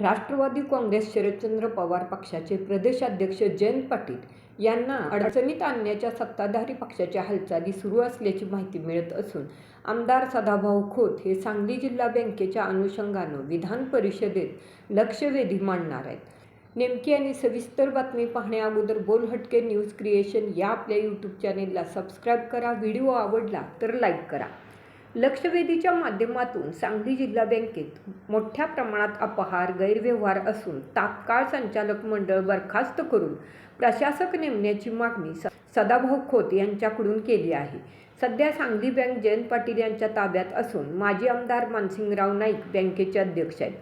राष्ट्रवादी काँग्रेस शरदचंद्र पवार पक्षाचे प्रदेशाध्यक्ष जयंत पाटील यांना अडचणीत आणण्याच्या सत्ताधारी पक्षाच्या हालचाली सुरू असल्याची माहिती मिळत असून आमदार सदाभाऊ खोत हे सांगली जिल्हा बँकेच्या अनुषंगानं विधान परिषदेत लक्षवेधी मांडणार आहेत. नेमकी आणि सविस्तर बातमी पाहण्याअगोदर बोलहटके न्यूज क्रिएशन या आपल्या यूट्यूब चॅनेलला सबस्क्राईब करा व्हिडिओ आवडला तर लाईक करा. लक्षवेधीच्या माध्यमातून सांगली जिल्हा बँकेत मोठ्या प्रमाणात अपहार गैरव्यवहार असून तात्काळ संचालक मंडळ बरखास्त करून प्रशासक नेमण्याची मागणी स सदाभाऊ खोत यांच्याकडून केली आहे. सध्या सांगली बँक जयंत पाटील यांच्या ताब्यात असून माजी आमदार मानसिंगराव नाईक बँकेचे अध्यक्ष आहेत.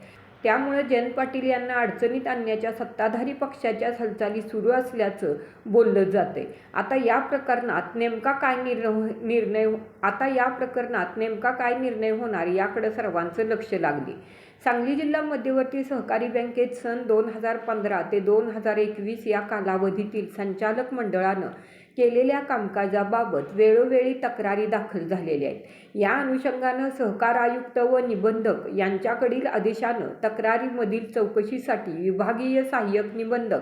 त्यामुळे जयंत पाटील यांना अडचणीत आणण्याच्या सत्ताधारी पक्षाच्या हालचाली सुरू असल्याचं बोललं जाते आता या प्रकरणात नेमका काय निर्णय हो- निर्णय हो- आता या प्रकरणात नेमका काय निर्णय होणार याकडे सर्वांचं लक्ष लागले. सांगली जिल्हा मध्यवर्ती सहकारी बँकेत सन दोन हजार पंधरा ते दोन हजार एकवीस या कालावधीतील संचालक मंडळानं केलेल्या कामकाजाबाबत वेळोवेळी तक्रारी दाखल झालेल्या आहेत. या अनुषंगानं सहकार आयुक्त व निबंधक यांच्याकडील आदेशानं तक्रारीमधील चौकशीसाठी विभागीय सहाय्यक निबंधक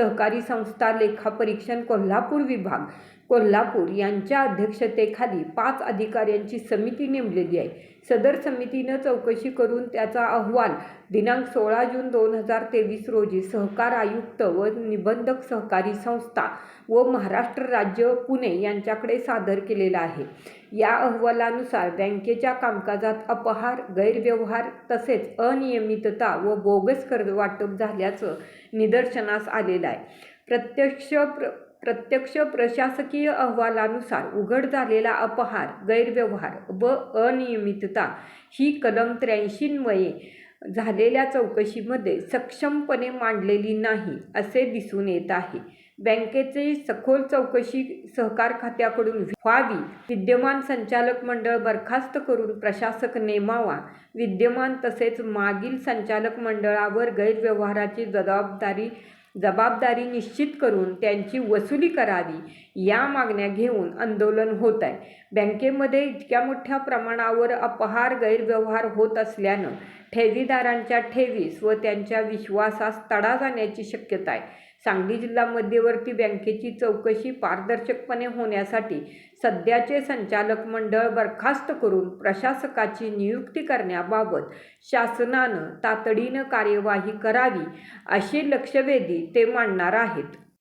सहकारी संस्था लेखापरीक्षण कोल्हापूर विभाग. कोल्हापूर यांच्या अध्यक्षतेखाली पाच अधिकाऱ्यांची समिती नेमलेली आहे. सदर समितीनं चौकशी करून त्याचा अहवाल दिनांक सोळा जून दोन हजार तेवीस रोजी सहकार आयुक्त व निबंधक सहकारी संस्था व महाराष्ट्र राज्य पुणे यांच्याकडे सादर केलेला आहे. या अहवालानुसार बँकेच्या कामकाजात अपहार गैरव्यवहार तसेच अनियमितता व बोगस कर्ज वाटप झाल्याचं निदर्शनास आलेलं आहे. प्रत्यक्ष प्र प्रत्यक्ष प्रशासकीय अहवालानुसार उघड झालेला अपहार गैरव्यवहार व अनियमितता ही कलम त्र्याऐंशीन्वये झालेल्या चौकशीमध्ये सक्षमपणे मांडलेली नाही असे दिसून येत आहे. बँकेचे सखोल चौकशी सहकार खात्याकडून व्हावी विद्यमान संचालक मंडळ बरखास्त करून प्रशासक नेमावा विद्यमान तसेच मागील संचालक मंडळावर गैरव्यवहाराची जबाबदारी जबाबदारी निश्चित करून त्यांची वसुली करावी या मागण्या घेऊन आंदोलन होत आहे बँकेमध्ये इतक्या मोठ्या प्रमाणावर अपहार गैरव्यवहार होत असल्यानं ठेवीदारांच्या ठेवीस व त्यांच्या विश्वासास तडा जाण्याची शक्यता आहे. सांगली जिल्हा मध्यवर्ती बँकेची चौकशी पारदर्शकपणे होण्यासाठी सध्याचे संचालक मंडळ बरखास्त करून प्रशासकाची नियुक्ती करण्याबाबत शासनानं तातडीनं कार्यवाही करावी अशी लक्षवेधी ते मांडणार आहेत.